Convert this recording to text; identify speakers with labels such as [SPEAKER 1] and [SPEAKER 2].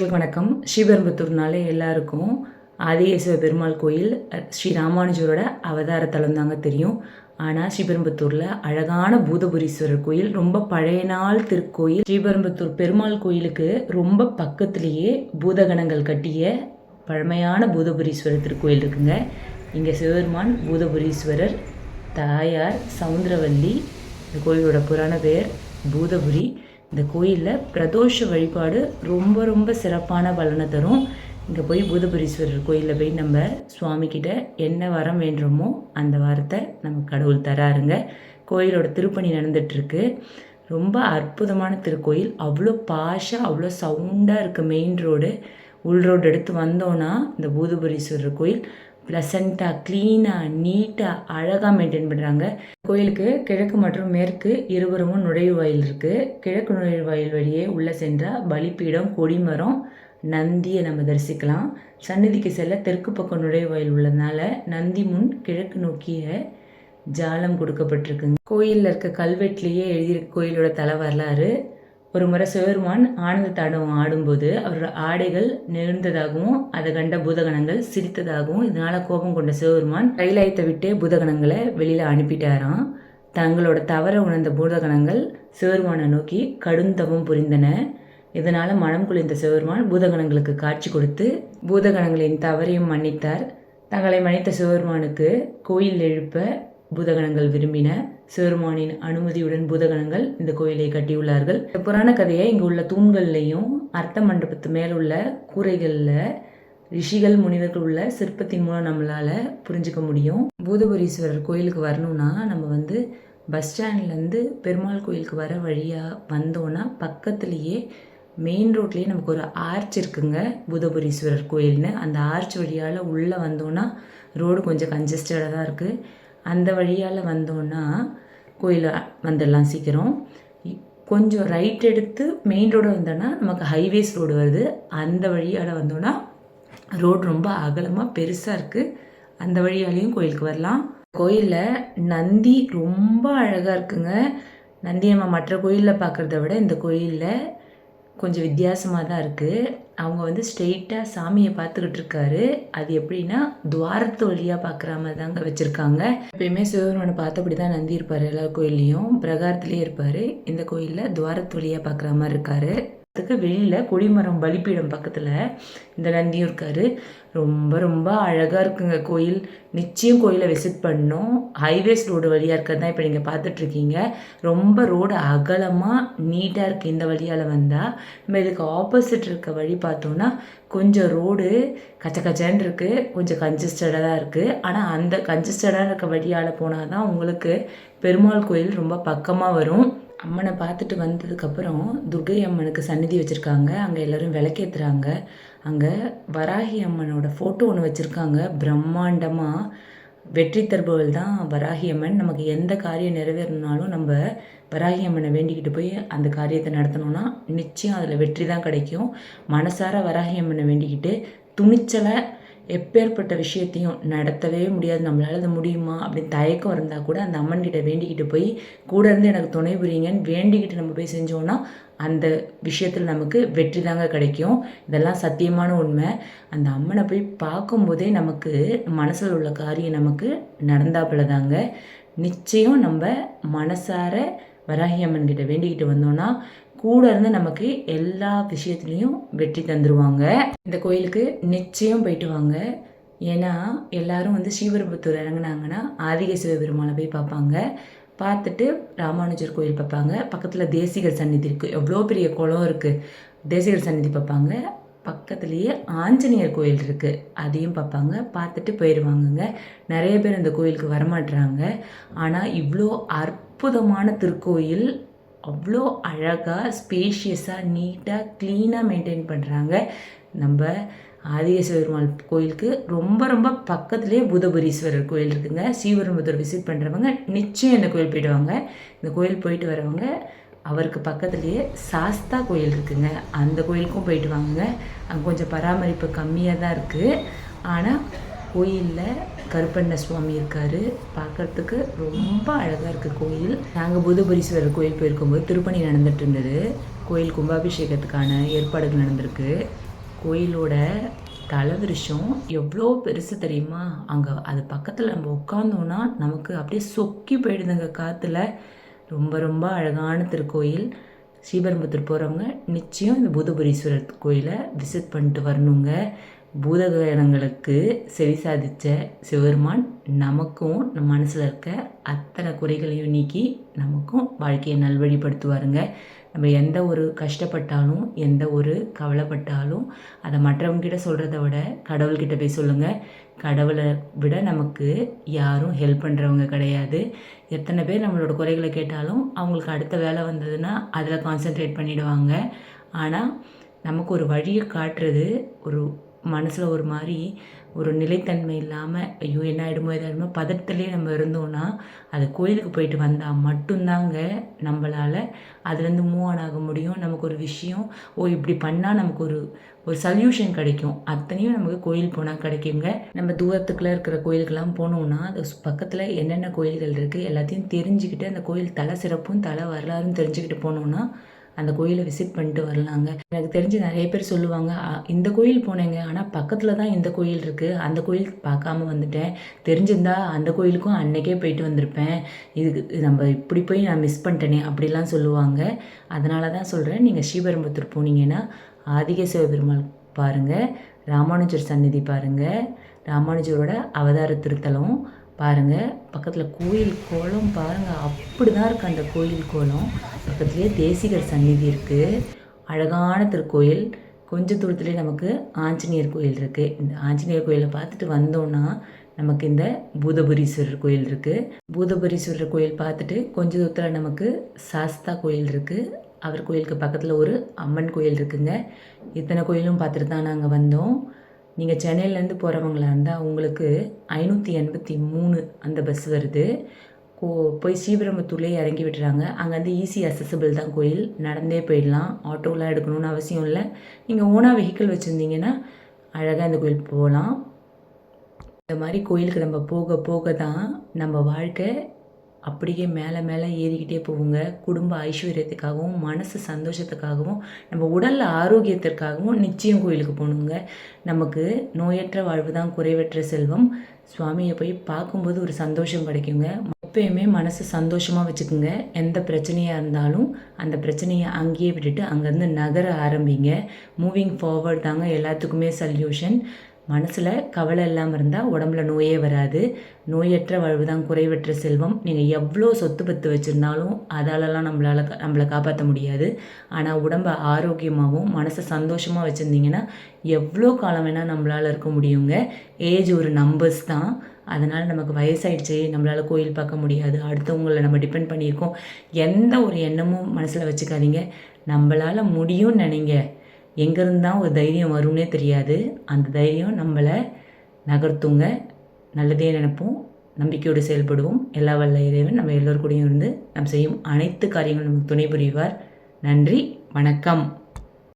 [SPEAKER 1] வணக்கம். ஸ்ரீபெரும்புத்தூர்னாலே எல்லாருக்கும் ஆதிகேசவ பெருமாள் கோயில் ஸ்ரீ ராமானுஜரோட அவதார தலம் தாங்க தெரியும். ஆனால் ஸ்ரீபெரும்புத்தூரில் அழகான பூதபுரீஸ்வரர் கோயில் ரொம்ப பழைய நாள் திருக்கோயில். ஸ்ரீபெரும்புத்தூர் பெருமாள் கோயிலுக்கு ரொம்ப பக்கத்துலேயே பூதகணங்கள் கட்டிய பழமையான பூதபுரீஸ்வரர் திருக்கோயில் இருக்குங்க. இங்கே சிவபெருமான் பூதபுரீஸ்வரர் தாயார் சவுந்தரவல்லி இந்த கோயிலோட புராண பெயர் பூதபுரி. இந்த கோயிலில் பிரதோஷ வழிபாடு ரொம்ப ரொம்ப சிறப்பான பலனை தரும். இங்கே போய் பூதபுரீஸ்வரர் கோயிலில் போய் நம்ம சுவாமிக்கிட்ட என்ன வரம் வேண்டுமோ அந்த வாரத்தை நம்ம கடவுள் தராருங்க. கோயிலோட திருப்பணி நடந்துட்டுருக்கு ரொம்ப அற்புதமான திருக்கோயில். அவ்வளோ பாஷாக அவ்வளோ சவுண்டாக இருக்குது மெயின் ரோடு. உள் ரோடு எடுத்து வந்தோன்னா இந்த பூதபுரீஸ்வரர் கோயில் ப்ளசண்ட்டாக க்ளீனாக நீட்டாக அழகாக மெயின்டைன் பண்ணுறாங்க கோயிலுக்கு கிழக்கு மற்றும் மேற்கு இருபுறமும் நுழைவாயில் இருக்குது கிழக்கு நுழைவாயில் வழியே உள்ளே சென்றால் பலிப்பீடம் கொடிமரம் நந்தியை நம்ம தரிசிக்கலாம். சன்னதிக்கு செல்ல தெற்கு பக்கம் நுழைவாயில் உள்ளதுனால நந்தி முன் கிழக்கு நோக்கிய ஜாலம் கொடுக்கப்பட்டிருக்குங்க. கோயிலில் இருக்க கல்வெட்டுலேயே எழுதியிருக்க கோயிலோட தலை வரலாறு ஒரு முறை சிவபெருமான் ஆனந்த தாண்டவம் ஆடும்போது அவரோட ஆடைகள் நெருந்ததாகவும் அதை கண்ட பூதகணங்கள் சிரித்ததாகவும் இதனால கோபம் கொண்ட சிவபெருமான் கைலாயத்தை விட்டு பூதகணங்களை வெளியில் அனுப்பிட்டாராம். தங்களோட தவற உணர்ந்த பூதகணங்கள் சிவபெருமானை நோக்கி கடுந்தவம் புரிந்தன. இதனால் மனம் குளிர்ந்த சிவபெருமான் பூதகணங்களுக்கு காட்சி கொடுத்து பூதகணங்களின் தவறையும் மன்னித்தார். தங்களை மன்னித்த சிவபெருமானுக்கு கோயில் எழுப்ப பூதகணங்கள் விரும்பின சிவருமானின் அனுமதியுடன் பூதகணங்கள் இந்த கோயிலை கட்டியுள்ளார்கள். இந்த புராண கதையை இங்கு உள்ள தூண்கள்லையும் அர்த்த மண்டபத்து மேல் உள்ள கூரைகளில் ரிஷிகள் முனிவர்கள் உள்ள சிற்பத்தின் மூலம் நம்மளால் புரிஞ்சுக்க முடியும். பூதபுரீஸ்வரர் கோயிலுக்கு வரணும்னா நம்ம வந்து பஸ் ஸ்டாண்ட்லேருந்து பெருமாள் கோயிலுக்கு வர வழியாக வந்தோன்னா பக்கத்துலேயே மெயின் ரோட்லேயே நமக்கு ஒரு ஆர்ச் இருக்குங்க பூதபுரீஸ்வரர் கோயில்னு. அந்த ஆர்ச் வழியால் உள்ளே வந்தோன்னா ரோடு கொஞ்சம் கன்ஜஸ்டடாக தான் இருக்குது அந்த வழியால் வந்தோன்னா கோயில் வந்துடலாம் சீக்கிரம். கொஞ்சம் ரைட் எடுத்து மெயின் ரோடு வந்தோன்னா நமக்கு ஹைவேஸ் ரோடு வருது. அந்த வழியால் வந்தோன்னா ரோடு ரொம்ப அகலமாக பெருசாக இருக்குது அந்த வழியாலையும் கோயிலுக்கு வரலாம். கோயிலில் நந்தி ரொம்ப அழகாக இருக்குங்க. நந்தி நம்ம மற்ற கோயிலில் பார்க்குறத விட இந்த கோயிலில் கொஞ்சம் வித்தியாசமாக தான் இருக்குது அவங்க வந்து ஸ்ட்ரெயிட்டாக சாமியை பார்த்துக்கிட்டு இருக்காரு. அது எப்படின்னா துவாரத்து வழியாக பார்க்குற மாதிரி தாங்க வச்சுருக்காங்க. எப்பயுமே சிவபெருமானை பார்த்தபடி தான் நந்தி இருப்பார் எல்லா கோயில்லையும். பிரகாரத்துலேயே இருப்பார். இந்த கோயிலில் துவாரத்து வழியாக பார்க்குற மாதிரி இருக்காரு. அதுக்கு வெளியில் கொடிமரம் பலிப்பீடம் பக்கத்தில் இந்த நந்தியும் இருக்கார். ரொம்ப ரொம்ப அழகாக இருக்குங்க கோயில். நிச்சயம் கோயிலை விசிட் பண்ணோம் ஹைவேஸ் ரோடு வழியாக இருக்கிறது தான் இப்போ நீங்கள் பார்த்துட்ருக்கீங்க. ரொம்ப ரோடு அகலமாக நீட்டாக இருக்குது இந்த வழியால் வந்தால் நம்ம இதுக்கு ஆப்போசிட் இருக்க வழி பார்த்தோன்னா கொஞ்சம் ரோடு கச்ச கச்சன்னு இருக்குது கொஞ்சம் கன்ஜஸ்டடாக தான் இருக்குது ஆனால் அந்த கன்ஜஸ்டடாக இருக்க வழியால் போனால் தான் உங்களுக்கு பெருமாள் கோயில் ரொம்ப பக்கமாக வரும். அம்மனை பார்த்துட்டு வந்ததுக்கப்புறம் துர்கை அம்மனுக்கு சந்நிதி வச்சுருக்காங்க. அங்கே எல்லோரும் விளக்கேற்றுறாங்க அங்கே வராகி அம்மனோட ஃபோட்டோ ஒன்று வச்சுருக்காங்க. பிரம்மாண்டமாக வெற்றி தருபவள் தான் வராகி அம்மன். நமக்கு எந்த காரியம் நிறைவேறணுனாலும் நம்ம வராகி அம்மனை வேண்டிக்கிட்டு போய் அந்த காரியத்தை நடத்தணும்னா நிச்சயம் அதில் வெற்றி தான் கிடைக்கும். மனசார வராகி அம்மனை வேண்டிக்கிட்டு துணிச்சலை எப்பேற்பட்ட விஷயத்தையும் நடத்தவே முடியாது. நம்மளால் அது முடியுமா? அப்படின்னு தயக்கம் இருந்தால் கூட அந்த அம்மன்கிட்ட வேண்டிக்கிட்டு போய் கூட இருந்து எனக்கு துணை புரியுங்கன்னு வேண்டிக்கிட்டு நம்ம போய் செஞ்சோன்னா அந்த விஷயத்தில் நமக்கு வெற்றி தாங்க கிடைக்கும். இதெல்லாம் சத்தியமான உண்மை. அந்த அம்மனை போய் பார்க்கும்போதே நமக்கு மனசில் உள்ள காரியம் நமக்கு நடந்தாப்புல தாங்க. நிச்சயம் நம்ம மனசார வராகி அம்மன் கிட்ட வேண்டிக்கிட்டு வந்தோன்னா கூட இருந்து நமக்கு எல்லா விஷயத்துலேயும் வெற்றி தந்துருவாங்க. இந்த கோயிலுக்கு நிச்சயம் போயிட்டு வாங்க. ஏன்னா எல்லாரும் வந்து ஸ்ரீபெரும்புத்தூர் இறங்குனாங்கன்னா ஆதிக சிவபெருமானை போய் பார்ப்பாங்க. பார்த்துட்டு ராமானுஜர் கோயில் பார்ப்பாங்க. பக்கத்தில் தேசிகர் சந்நிதி இருக்குது எவ்வளோ பெரிய குளம் இருக்குது தேசிகர் சந்நிதி பார்ப்பாங்க. பக்கத்துலேயே ஆஞ்சநேயர் கோயில் இருக்குது அதையும் பார்ப்பாங்க. பார்த்துட்டு போயிடுவாங்கங்க நிறைய பேர் இந்த கோயிலுக்கு வரமாட்டுறாங்க ஆனால் இவ்வளோ அற்புதமான திருக்கோயில் அவ்வளோ அழகாக ஸ்பேஷியஸாக நீட்டாக க்ளீனாக மெயின்டைன் பண்ணுறாங்க நம்ம ஆதிகேஸ்வர பெருமாள் கோயிலுக்கு ரொம்ப ரொம்ப பக்கத்துலேயே புதபுரீஸ்வரர் கோயில் இருக்குங்க. ஸ்ரீபெரும்புத்தூர் விசிட் பண்ணுறவங்க நிச்சயம் இந்த கோயில் போயிடுவாங்க. இந்த கோயில் போயிட்டு வரவங்க அவருக்கு பக்கத்துலேயே சாஸ்தா கோயில் இருக்குங்க. அந்த கோயிலுக்கும் போயிட்டு வாங்க. அங்கே கொஞ்சம் பராமரிப்பு கம்மியாக தான் இருக்குது ஆனால் கோயிலில் கருப்பண்ண சுவாமி இருக்கார். பார்க்கறதுக்கு ரொம்ப அழகாக இருக்குது கோயில். நாங்கள் புதபுரீஸ்வரர் கோயில் போயிருக்கும்போது திருப்பணி நடந்துட்டு இருந்தது. கோயில் கும்பாபிஷேகத்துக்கான ஏற்பாடுகள் நடந்திருக்கு. கோயிலோட தலவிருஷம் எவ்வளோ பெருசு தெரியுமா? அங்கே அது பக்கத்தில் நம்ம உட்காந்தோன்னா நமக்கு அப்படியே சொக்கி போயிடுதுங்க காற்றுல ரொம்ப ரொம்ப அழகான திருக்கோயில். ஸ்ரீபெரும்புத்தூர் போகிறவங்க நிச்சயம் இந்த பூதபுரீஸ்வரர் கோயிலை விசிட் பண்ணிட்டு வரணுங்க. பூதகணங்களுக்கு செவி சாதித்த சிவருமான் நமக்கும் நம்ம மனசில் இருக்க அத்தனை குறைகளையும் நீக்கி நமக்கும் வாழ்க்கையை நல்வழிப்படுத்துவாருங்க. நம்ம எந்த ஒரு கஷ்டப்பட்டாலும் எந்த ஒரு கவலைப்பட்டாலும் அதை மற்றவங்ககிட்ட சொல்கிறத விட கடவுள்கிட்ட போய் சொல்லுங்கள் கடவுளை விட நமக்கு யாரும் ஹெல்ப் பண்ணுறவங்க கிடையாது. எத்தனை பேர் நம்மளோட குறைகளை கேட்டாலும் அவங்களுக்கு அடுத்த வேலை வந்ததுன்னா அதில் கான்சென்ட்ரேட் பண்ணிவிடுவாங்க ஆனால் நமக்கு ஒரு வழியை காட்டுறது ஒரு மனசில் ஒரு மாதிரி ஒரு நிலைத்தன்மை இல்லாமல் ஐயோ என்ன ஆகிடுமோ இதாகிடுமோ பதட்டத்துலேயே நம்ம இருந்தோன்னா அது கோயிலுக்கு போயிட்டு வந்தால் மட்டும்தாங்க நம்மளால் அதுலேருந்து மூவ் ஆன் ஆக முடியும். நமக்கு ஒரு விஷயம் ஓ இப்படி பண்ணால் நமக்கு ஒரு ஒரு சல்யூஷன் கிடைக்கும். அத்தனையும் நமக்கு கோயில் போனால் கிடைக்குங்க. நம்ம தூரத்துக்குள்ளே இருக்கிற கோயிலுக்கெல்லாம் போனோம்னா அது பக்கத்தில் என்னென்ன கோயில்கள் இருக்குது எல்லாத்தையும் தெரிஞ்சுக்கிட்டு அந்த கோயில் தலை சிறப்பும் தலை வரலாறும் தெரிஞ்சுக்கிட்டு போனோம்னா அந்த கோயிலை விசிட் பண்ணிட்டு வரலாங்க. எனக்கு தெரிஞ்சு நிறைய பேர் சொல்லுவாங்க இந்த கோயில் போனேங்க. ஆனால் பக்கத்தில் தான் இந்த கோயில் இருக்குது அந்த கோயில் பார்க்காம வந்துட்டேன். தெரிஞ்சிருந்தா அந்த கோயிலுக்கும் அன்னைக்கே போயிட்டு வந்திருப்பேன். இதுக்கு நம்ம இப்படி போய் நான் மிஸ் பண்ணிட்டேனே அப்படிலாம் சொல்லுவாங்க. அதனால தான் சொல்கிறேன் நீங்கள் ஸ்ரீபெரும்புத்தூர் போனீங்கன்னா ஆதிகேசவ பெருமாள் பாருங்கள் ராமானுஜர் சந்நிதி பாருங்கள் ராமானுஜரோட அவதார திருத்தலம் பாருங்கள் பக்கத்தில் கோயில் கோலம் பாருங்கள் அப்படி தான் இருக்குது அந்த கோயில் கோலம் பக்கத்துலேயே தேசிகர் சந்நிதி இருக்குது அழகான திருக்கோயில். கொஞ்ச தூரத்துலேயே நமக்கு ஆஞ்சநேயர் கோயில் இருக்குது இந்த ஆஞ்சநேயர் கோயிலை பார்த்துட்டு வந்தோன்னா நமக்கு இந்த பூதபுரீஸ்வரர் கோயில் இருக்குது பூதபுரீஸ்வரர் கோயில் பார்த்துட்டு கொஞ்சம் தூரத்தில் நமக்கு சாஸ்தா கோயில் இருக்குது அவர் கோயிலுக்கு பக்கத்தில் ஒரு அம்மன் கோயில் இருக்குங்க. இத்தனை கோயிலும் பார்த்துட்டு தான் நாங்கள் வந்தோம். நீங்கள் சென்னையிலேருந்து போகிறவங்களா இருந்தால் உங்களுக்கு ஐநூற்றி எண்பத்தி மூணு அந்த பஸ் வருது. கோ போய் ஸ்ரீபெரும்புத்தூர்லேயே இறங்கி விட்டுறாங்க. அங்கேருந்து ஈஸி அசசபிள் தான் கோயில். நடந்தே போயிடலாம். ஆட்டோலாம் எடுக்கணும்னு அவசியம் இல்லை. நீங்கள் ஓனாக வெஹிக்கிள் வச்சுருந்தீங்கன்னா அழகாக இந்த கோயில் போகலாம். இந்த மாதிரி கோயிலுக்கு நம்ம போக போக தான் நம்ம வாழ்க்கை அப்படியே மேலே மேலே ஏறிக்கிட்டே போவோங்க குடும்ப ஐஸ்வர்யத்துக்காகவும் மனசு சந்தோஷத்துக்காகவும் நம்ம உடல் ஆரோக்கியத்திற்காகவும் நிச்சயம் கோயிலுக்கு போகணுங்க. நமக்கு நோயற்ற வாழ்வு தான் குறைவற்ற செல்வம். சுவாமியை போய் பார்க்கும்போது ஒரு சந்தோஷம் கிடைக்குங்க. எப்பயுமே மனசு சந்தோஷமாக வச்சுக்கோங்க. எந்த பிரச்சனையாக இருந்தாலும் அந்த பிரச்சனையை அங்கேயே விட்டுட்டு அங்கேருந்து நகர ஆரம்பிங்க. மூவிங் ஃபார்வர்ட் தாங்க எல்லாத்துக்குமே சல்யூஷன் மனசில் கவலை இல்லாமல் இருந்தால் உடம்புல நோயே வராது. நோயற்ற வாழ்வு தான் குறைவற்ற செல்வம். நீங்கள் எவ்வளோ சொத்து பத்து வச்சுருந்தாலும் அதாலலாம் நம்மளால் நம்மளை காப்பாற்ற முடியாது. ஆனால் உடம்பை ஆரோக்கியமாகவும் மனசை சந்தோஷமாக வச்சுருந்தீங்கன்னா எவ்வளோ காலம் வேணால் நம்மளால் இருக்க முடியுங்க. ஏஜ் ஒரு நம்பர்ஸ் தான். அதனால் நமக்கு வயசாயிடுச்சு நம்மளால் கோயில் பார்க்க முடியாது அடுத்தவங்களை நம்ம டிபெண்ட் பண்ணியிருக்கோம். எந்த ஒரு எண்ணமும் மனசில் வச்சுக்காதீங்க. நம்மளால் முடியும்னு நினைங்க. எங்கேருந்து தான் ஒரு தைரியம் வரும்னே தெரியாது. அந்த தைரியம் நம்மளை நகர்த்துங்க. நல்லதே நினைப்போம். நம்பிக்கையோடு செயல்படுவோம். எல்லா வல்ல இறைவன் நம்ம எல்லோருக்கூடையும் இருந்து நம் செய்யும் அனைத்து காரியங்களும் நமக்கு துணை புரிவார். நன்றி வணக்கம்.